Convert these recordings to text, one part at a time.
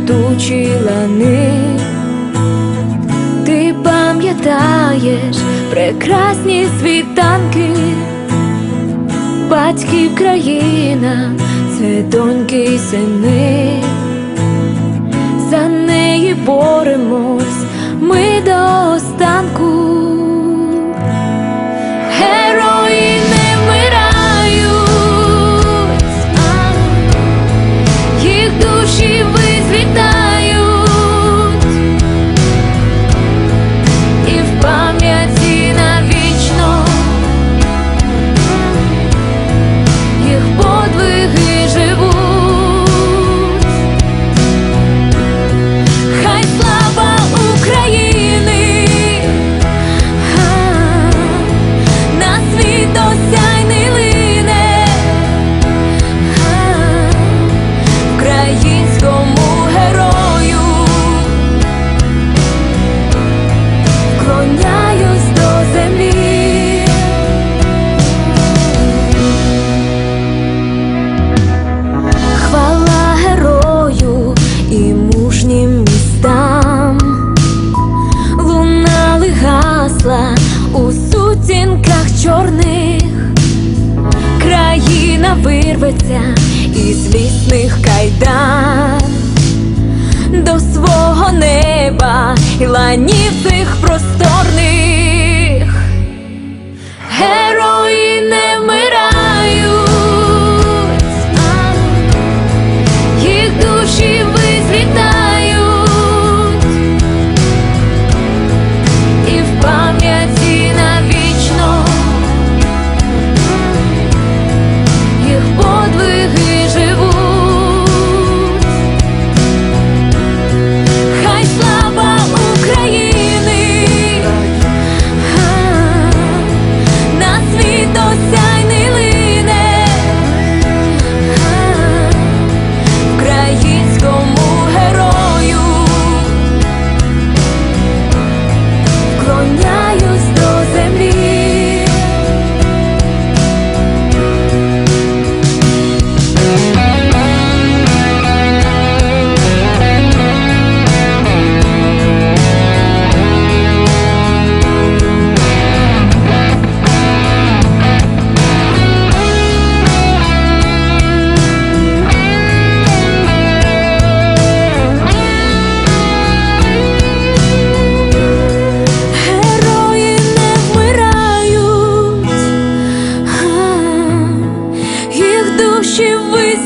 квітучі лани, ти пам'ятаєш прекрасні світанки, батьків країна, це доньки й сини, за неї боремось клоняюсь до землі. Хвала герою і мужнім містам. Лунали гасла у сутінках чорних, країна вирветься із лісних кайдан. До свого неба і ланів цих просторних.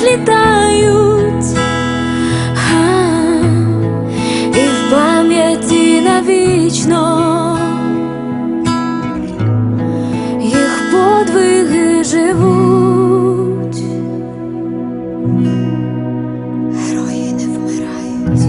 відлітають, а, і в пам'яті навічно їх подвиги живуть, герої не вмирають.